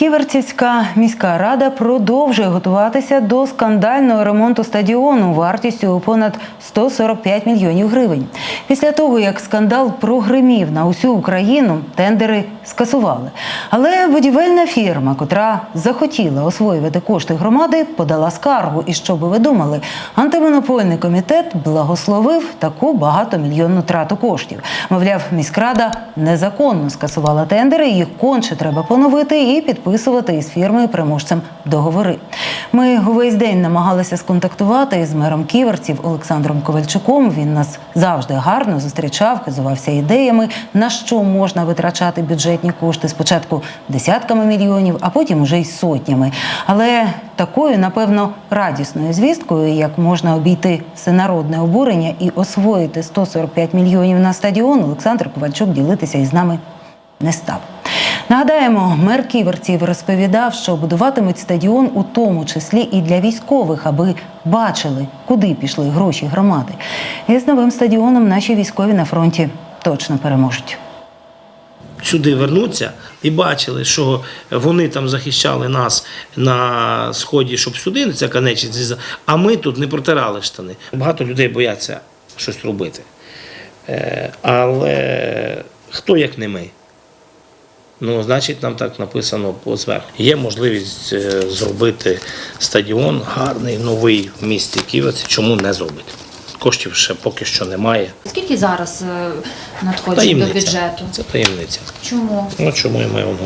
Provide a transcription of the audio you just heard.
Ківерцівська міська рада продовжує готуватися до скандального ремонту стадіону вартістю понад 145 мільйонів гривень. Після того, як скандал прогримів на усю Україну, тендери скасували. Але будівельна фірма, котра захотіла освоювати кошти громади, подала скаргу. І що би ви думали, антимонопольний комітет благословив таку багатомільйонну трату коштів. Мовляв, міськрада незаконно скасувала тендери, їх конче треба поновити і підписувати із фірмою переможцем договори. Ми увесь день намагалися сконтактувати із мером ківерців Олександром Ковальчуком. Він нас завжди гарно зустрічав, хизувався ідеями, на що можна витрачати бюджетні кошти спочатку десятками мільйонів, а потім уже й сотнями. Але такою, напевно, радісною звісткою, як можна обійти всенародне обурення і освоїти 145 мільйонів на стадіон, Олександр Ковальчук ділитися із нами не став. Нагадаємо, мер ківерців розповідав, що будуватимуть стадіон у тому числі і для військових, аби бачили, куди пішли гроші громади. І з новим стадіоном наші військові на фронті точно переможуть. сюди вернуться і бачили, що вони там захищали нас на сході, щоб сюди ця конечність, а ми тут не протирали штани. Багато людей бояться щось робити. Е, Але хто як не ми? Ну, значить, нам так написано по зверху. Є можливість е, зробити стадіон гарний, новий в місті Ківерці. Чому не зробити? Коштів ще поки що немає. Скільки зараз е, надходить до бюджету? Це таємниця. Чому? Ну чому я маю вам